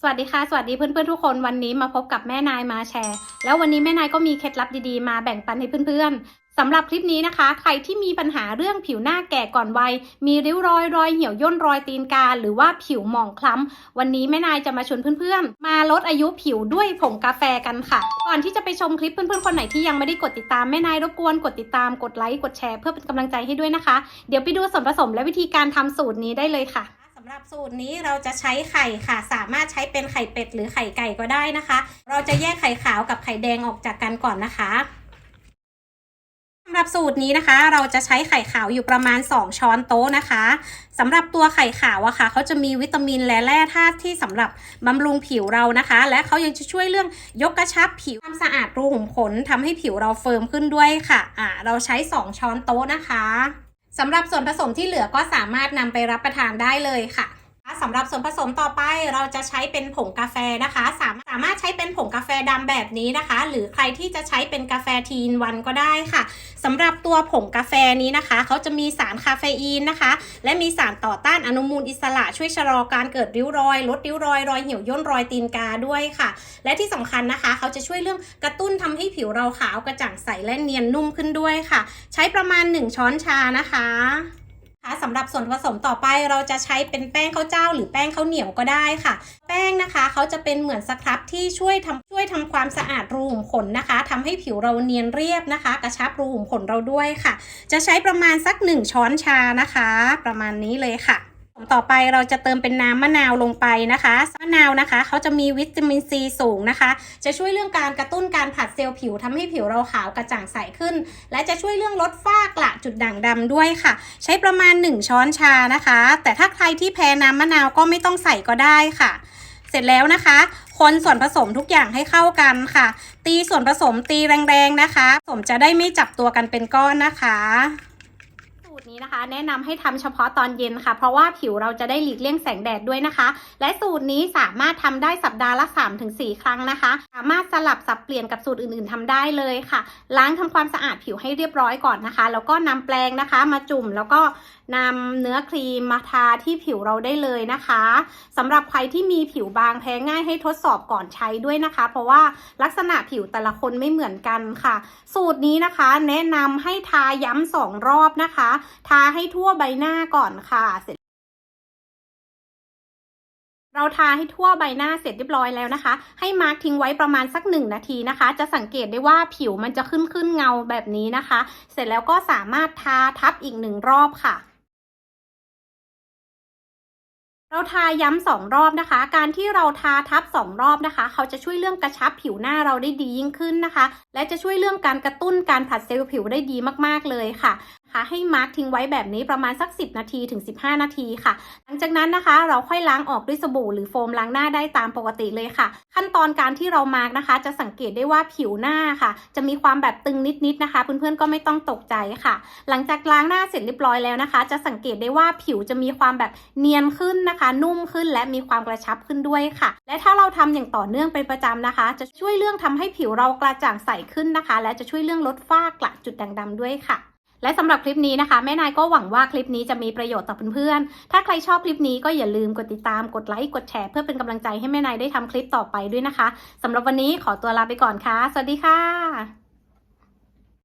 สวัสดีค่ะ สวัสดีเพื่อนๆทุกคนวันนี้มาพบกับแม่นายมาแชร์ แล้ววันนี้แม่นายก็มีเคล็ดลับดีๆ มาแบ่งปันให้เพื่อนๆสำหรับคลิปนี้นะคะ ใครที่มีปัญหาเรื่องผิวหน้าแก่ก่อนวัย มีริ้วรอยรอยเหี่ยวย่นรอยตีนกา หรือว่าผิวหมองคล้ำ วันนี้แม่นายจะมาชวนเพื่อนๆ มาลดอายุผิวด้วยผงกาแฟกันค่ะ ก่อนที่จะไปชมคลิปเพื่อนๆคนไหนที่ยังไม่ได้กดติดตามแม่นายรบกวนกดติดตามกดไลค์กดแชร์เพื่อเป็นกำลังใจให้ด้วยนะคะ เดี๋ยวไปดูส่วนผสมและวิธีการทำสูตรนี้ได้เลยค่ะำหรับสูตรนี้เราจะใช้ไข่ค่ะ สามารถใช้เป็นไข่เป็ดหรือไข่ไก่ก็ได้นะคะ เราจะแยกไข่ขาวกับไข่แดงออกจากกันก่อนนะคะสำหรับสูตรนี้นะคะ เราจะใช้ไข่ขาวอยู่ประมาณ 2 ช้อนโต๊ะนะคะสำหรับตัวไข่ขาวอะค่ะเขาจะมีวิตามินและแร่ธาตุที่สำหรับบำรุงผิวเรานะคะ และเขายังจะช่วยเรื่องยกกระชับผิวความสะอาดรูขุมขนทำให้ผิวเราเฟิร์มขึ้นด้วยค่ะอ่าเราใช้ 2 ช้อนโต๊ะนะคะ สำหรับส่วนผสมที่เหลือก็สามารถนำไปรับประทานได้เลยค่ะ สำหรับส่วนผสมต่อไปเราจะใช้เป็นผงกาแฟนะคะ สามสามารถใช้เป็นผงกาแฟดำแบบนี้นะคะ หรือใครที่จะใช้เป็นกาแฟทีนวันก็ได้ค่ะสำหรับตัวผงกาแฟนี้นะคะ เขาจะมีสารคาเฟอีนนะคะ และมีสารต่อต้านอนุมูลอิสระช่วยชะลอการเกิดริ้วรอย ลดริ้วรอยรอยเหี่ยวย่นรอยตีนกาด้วยค่ะ และที่สำคัญนะคะ เขาจะช่วยเรื่องกระตุ้นทำให้ผิวเราขาวกระจ่างใสและเนียนนุ่มขึ้นด้วยค่ะ ใช้ประมาณ 1 ช้อนชานะคะะสำหรับส่วนผสมต่อไปเราจะใช้เป็นแป้งข้าวเจ้า หรือแป้งข้าวเหนียวก็ได้ค่ะ แป้งนะคะเขาจะเป็นเหมือนสครับที่ช่วยทำช่วยทำความสะอาดรูขุมขนนะคะทำให้ผิวเราเนียนเรียบนะคะ กระชับรูขุมขนเราด้วยค่ะ จะใช้ประมาณสัก 1 ช้อนชานะคะ ประมาณนี้เลยค่ะ ต่อไปเราจะเติมเป็นน้ำมะนาวลงไปนะคะมะนาวนะคะเขาจะมีวิตามินซีสูงนะคะ จะช่วยเรื่องการกระตุ้นการผัดเซลล์ผิวทำให้ผิวเราขาวกระจ่างใสขึ้น และจะช่วยเรื่องลดฝ้ากระจุดด่างดำด้วยค่ะ ใช้ประมาณ 1 ช้อนชานะคะ แต่ถ้าใครที่แพ้น้ำมะนาวก็ไม่ต้องใส่ก็ได้ค่ะ เสร็จแล้วนะคะ คนส่วนผสมทุกอย่างให้เข้ากันค่ะ ตีส่วนผสมตีแรงๆนะคะผสมจะได้ไม่จับตัวกันเป็นก้อนนะคะ นี้นะคะ แนะนำให้ทำเฉพาะตอนเย็นค่ะ เพราะว่าผิวเราจะได้หลีกเลี่ยงแสงแดดด้วยนะคะ และสูตรนี้สามารถทำได้สัปดาห์ละ 3-4 ครั้งนะคะ สามารถสลับสับเปลี่ยนกับสูตรอื่นๆทำได้เลยค่ะ ล้างทำความสะอาดผิวให้เรียบร้อยก่อนนะคะ แล้วก็นำแปรงนะคะ มาจุ่มแล้วก็นำเนื้อครีมมาทาที่ผิวเราได้เลยนะคะสำหรับใครที่มีผิวบางแพ้ง่ายให้ทดสอบก่อนใช้ด้วยนะคะ เพราะว่าลักษณะผิวแต่ละคนไม่เหมือนกันค่ะ สูตรนี้นะคะ แนะนำให้ทาย้ำสองรอบนะคะทาให้ทั่วใบหน้าก่อนค่ะเสร็จ เราทาให้ทั่วใบหน้าเสร็จเรียบร้อยแล้วนะคะ ให้มาร์กทิ้งไว้ประมาณสักหนึ่งนาทีนะคะ จะสังเกตได้ว่าผิวมันจะขึ้นขึ้นเงาแบบนี้นะคะ เสร็จแล้วก็สามารถทาทับอีกหนึ่งรอบค่ะเราทาย้ำสองรอบนะคะ การที่เราทาทับสองรอบนะคะ เขาจะช่วยเรื่องกระชับผิวหน้าเราได้ดียิ่งขึ้นนะคะ และจะช่วยเรื่องการกระตุ้นการผลัดเซลล์ผิวได้ดีมากๆเลยค่ะนะคะให้มาร์กทิ้งไว้แบบนี้ประมาณสัก 10 นาทีถึง 15 นาทีค่ะ หลังจากนั้นนะคะ เราค่อยล้างออกด้วยสบู่หรือโฟมล้างหน้าได้ตามปกติเลยค่ะ ขั้นตอนการที่เรามาร์กนะคะ จะสังเกตได้ว่าผิวหน้าค่ะ จะมีความแบบตึงนิดๆนะคะ เพื่อนๆก็ไม่ต้องตกใจค่ะ หลังจากล้างหน้าเสร็จเรียบร้อยแล้วนะคะ จะสังเกตได้ว่าผิวจะมีความแบบเนียนขึ้นนะคะ นุ่มขึ้นและมีความกระชับขึ้นด้วยค่ะ และถ้าเราทำอย่างต่อเนื่องเป็นประจำนะคะ จะช่วยเรื่องทำให้ผิวเรากระจ่างใสขึ้นนะคะ และจะช่วยเรื่องลดฝ้ากระจุดด่างดำด้วยค่ะ และสำหรับคลิปนี้นะคะ แม่นายก็หวังว่าคลิปนี้จะมีประโยชน์ต่อเพื่อนๆ ถ้าใครชอบคลิปนี้ก็อย่าลืมกดติดตามกดไลค์กดแชร์เพื่อเป็นกำลังใจให้แม่นายได้ทำคลิปต่อไปด้วยนะคะสำหรับวันนี้ขอตัวลาไปก่อนค่ะ สวัสดีค่ะ